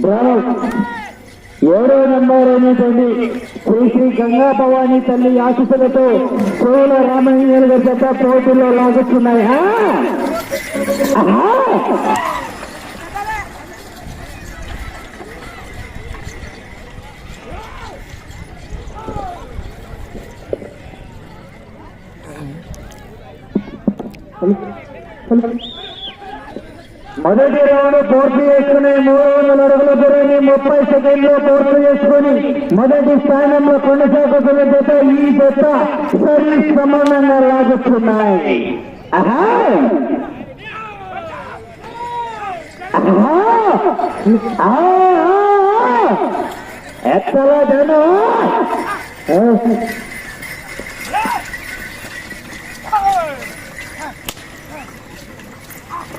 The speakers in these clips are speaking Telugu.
Bravo! ఏడో నంబర్ అనేటువంటి శ్రీ శ్రీ గంగా భవానీ తల్లి ఆశీస్సులతో కోల రామయ్య గారి జత పోటీలో లాగుతున్నాయి ఆ? మొదటి రౌండ్ పూర్తి చేసుకుని మూడు వందల అడుగుల దూరాన్ని ముప్పై సెకండ్లు పూర్తి చేసుకుని మొదటి స్థానంలో కొనసాగుతున్న జత ఈ జత సరి సమానంగా లాగుతున్నాయి ఆహా! జనం?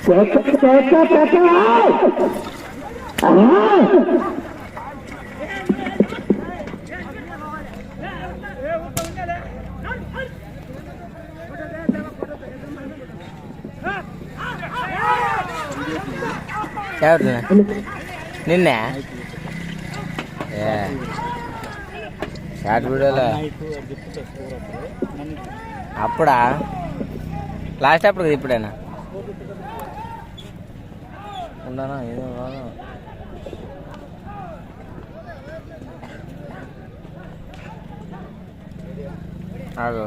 కేక కేక ఎవరు నిన్నే షార్ట్ వీడియోలో అప్పుడా లాస్ట్ అప్పుడు కదా ఇప్పుడేనా ఉండనా? ఏదో కాదు? ఆగు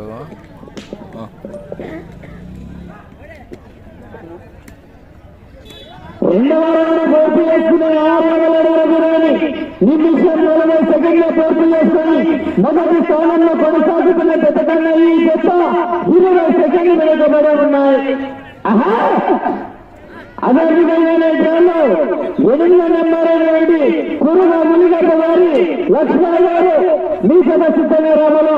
నిమిషం నలభై పూర్తి మొదటి స్థానంలో కొనసాగుతున్న జత కన్నా ఈ జత ఇరవై సెకండ్లు వెనుకబడి ఉన్నాయి. ఆహా! అదే విధంగా డ్రాలో ఎనిమిది నెంబర్ కురుగా మునిగడ్డ వారి లక్ష్మణ గారు మీ సభ సిద్ధంగా రామలా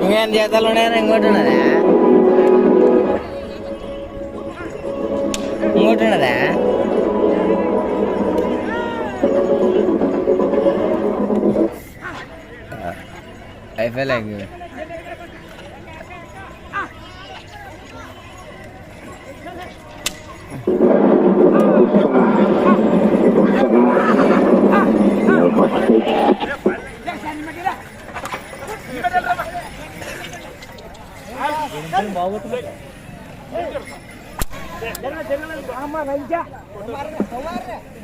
ఇంకేం చేతాలు ఉన్నాయని ఇంకోటి ఉన్నదా ఇంకోటి ఉన్నదా అయిపోయలే తక్షణమే యవ్వ.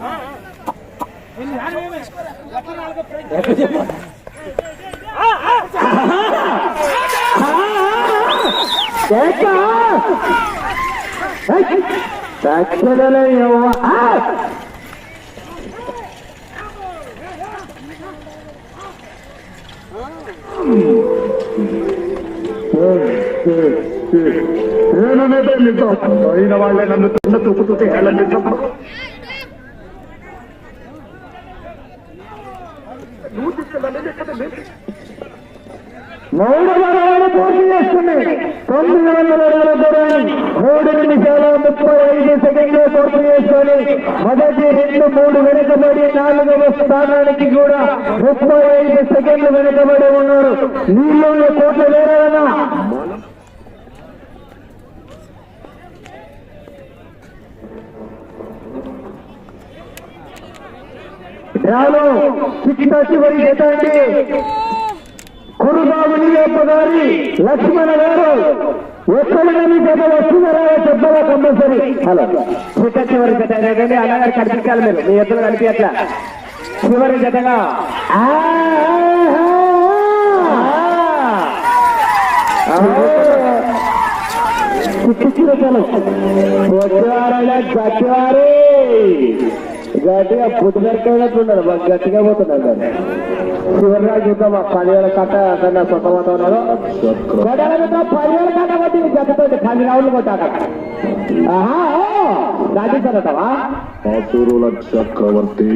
ఆ! నేననేదే నిజం అయిన వాళ్ళే నన్ను చిన్న చూపుతూ హేళ నిజం నువ్వు తీసుకెళ్ళాలి ఎక్కడ లేదు మూడు వరాలు పూర్తి చేస్తుంది. తొమ్మిది వందల అడుగుల దూరాన్ని మూడు నిమిషాల ముప్పై ఐదు సెకండ్లు పూర్తి చేసుకొని మొదటి రెండు మూడు వెనుకబడి నాలుగవ స్థానానికి కూడా ముప్పై ఐదు సెకండ్లు వెనుకబడి ఉన్నారు నీళ్ళు కోట్ల వేరాలన్నా ధ్యానం చిట్ట చివరి జత కురుబాబు గారి లక్ష్మణ గారు ఎక్కడ మీ జత వస్తున్నారా చెప్పాలా కంపల్సరీ? హలో. చిట్ట చివరి జత ఏంటంటే అన్నగారు కనిపించాలి మీరు. మీ ఎద్దులు కనిపించట్లా. చివరి జతగా. చిట్టు వచ్చేవారైనా గట్టివారే గట్టిగా పుట్టుదరికైనట్లున్నారు మాకు గట్టిగా పోతున్నారు మరి. చివరిగా చూద్దాం ఆ పదివేల కట్ట కన్నా సొంత పోతా ఉన్నారు పదివేల కట్ట కొట్టి జతతో పది రౌండ్లు కొట్టాక దాటిస్తారటవా అసురుల చక్రవర్తి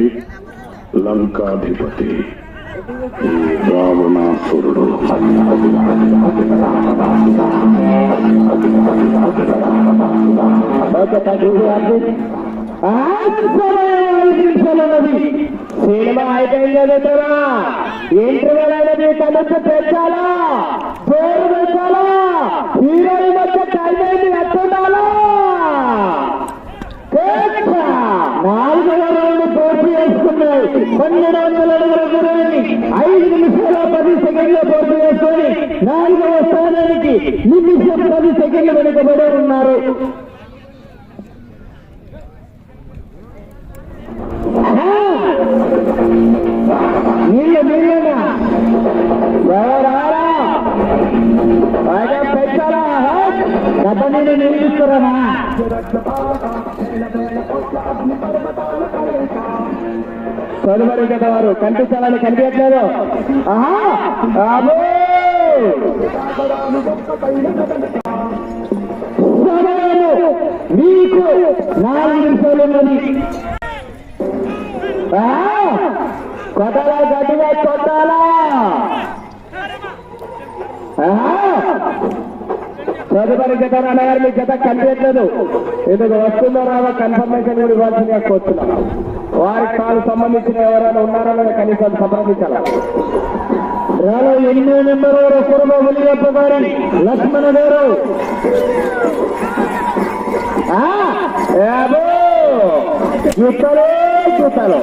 లంకాధిపతి రావణాసురుడు. ఓకే థ్యాంక్ యూ నిమిషాలున్నది సినిమా అయిపోయింది కదరా ఇంటర్వ్యూల్ అనేది కనెక్ట్ పెంచాలా? పేరు పెంచాలా? హీరోయిన్ మధ్య టైం అయింది ఎట్టుండాలా కేక! నాలుగవ రౌండ్ పూర్తి చేసుకున్నాయి పన్నెండు వందల అడుగుల దూరాన్ని ఐదు నిమిషాల పది సెకండ్ల పోటీ వేసుకొని నాలుగవ స్థానానికి నిమిషం పది సెకండ్లు వెనుకబడే ఉన్నారు. తదుపరి కదా వారు కనిపించాలని కనిపించట్లేదు మీకు నాలుగు నిమిషాలు ఉన్నది. కొట్టాలా గట్టిగా కొట్టాలా? తదుపరి జత నాన్నగారు మీ జత కనిపించలేదు ఎందుకు వస్తుందో రాదో కన్ఫర్మేషన్ కూడా ఇవ్వాల్సిందిగా కోరుతున్నాను. వారికి తాను సంబంధించిన ఎవరైనా ఉన్నారో లేదో కనీసం సంప్రదించాలి? రాలో ఎనిమిది నెంబర్ వారు కుటుంబ ఉలియప్ప గారి లక్ష్మణ గారు! చూస్తాలో చూస్తాలో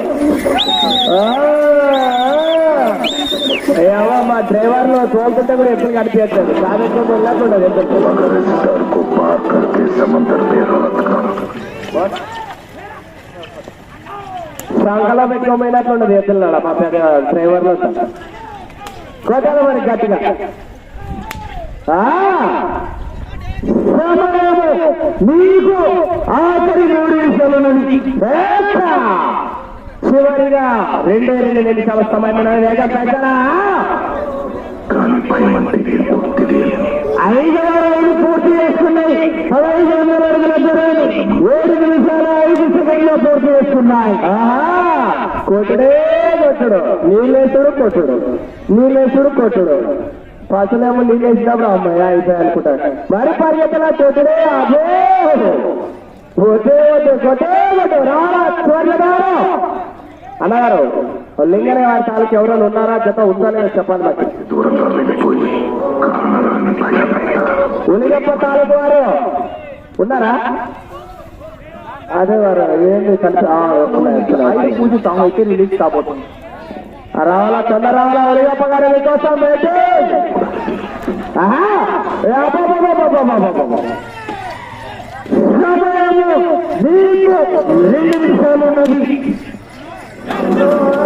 ఏవో మా డ్రైవర్లు తోలుతుంటే కూడా ఎప్పుడు కనిపించట్లేదు. కాబట్టి వెళ్ళకుండా సంకలో పెట్టుకోమైనట్లుండదు ఎత్తున్నాడు మా పెద్ద డ్రైవర్లు కొట్టాలి మరి గట్టిగా. మీకు ఆఖరి మూడు నిమిషాలు. వేట! చివరిగా రెండే రెండు నిమిషాల సమయం. వేగం పెద్దనా ఐదవ రౌండ్ పూర్తి పదహైదు వందల అడుగుల దూరాన్ని ఏడు నిమిషాల ఐదు సెకండ్లో పూర్తి చేస్తున్నాయి ఆహా! కొట్టుడే కొట్టుడు నీళ్ళేసుడు కొట్టుడు నీళ్ళేసుడు కొట్టుడు పసులేమో నీళ్ళేసినప్పుడు అమ్మాయి అయిపోయి అనుకుంటాడు మరి పరిగెత్తలా కొట్టుడే అదే కొట్టే కొట్టే కొట్టే కొట్టు రారా చూడలేదా అన్నగారు లింగనే వారి తాలూకు ఎవరైనా ఉన్నారా జత ఉందా లేదా చెప్పాలి నాకు దూరంగా వెళ్ళిపోయి ఉలిగప్ప తాలూకు వారు ఉన్నారా? అదే వారు ఏంటి పూజ తాము అయితే రిలీజ్ కాబోతుంది. రావాలా చంద్ర రావాలా ఉలిగప్ప గారు మీకోసం రెండు నిమిషాలు ఉన్నది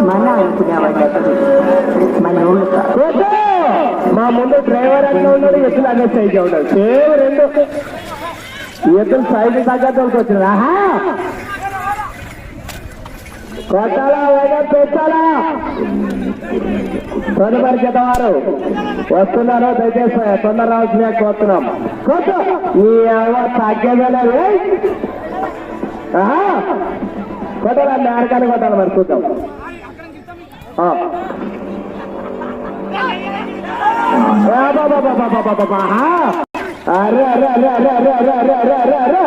మన అనుకునేవాళ్ళు మన ఊళ్ళో మా ముందు డ్రైవర్ అట్లా ఉన్నాడు ఎత్తులు అనే సైజ్ ఉన్నాడు. సేమ్ రెండు. ఎత్తులు సైజ్ తగ్గట్టు వచ్చింది ఆహా! కొట్టాలా వేగం పెట్టాలా తదుపరి వారు వస్తున్నారు దయచేసి తొందర రావాల్సిన కోరుతున్నాం. కొట్టు! ఈ అవ్వ తగ్గేదే కొట్టాలా నేరకాన్ని కొట్టాలి మరి చూద్దాం. అరే అరే అరే అరే అరే అరే అరే అరే అరే అరే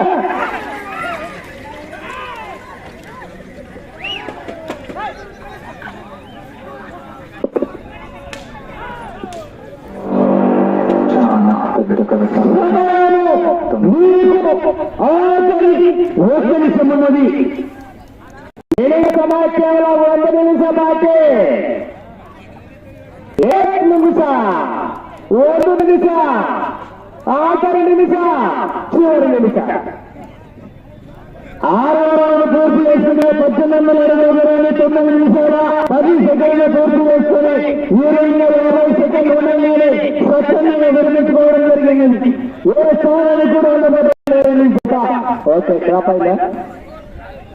ఉన్నది ఏడు నిమిషం బాటే ఏడు నిమిషం ಒಂದು ನಿಮಿಷ ಆಖರಿ ನಿಮಿಷ చివరి నిమిష ఆరో రౌండ్ పూర్తి చేసుకునే పద్దెనిమిది వందల ఇరవై ఇరవై తొమ్మిది నిమిషాల పది సెకండ్లు పూర్తి చేసుకుని ఈ రెండు ఇరవై సెకండ్లు ఉండగానే స్వచ్ఛందంగా విరమించుకోవడం జరిగింది ఏ స్థానానికి కూడా ఉండబోతుంది ఓకే క్రాప్ అయిందా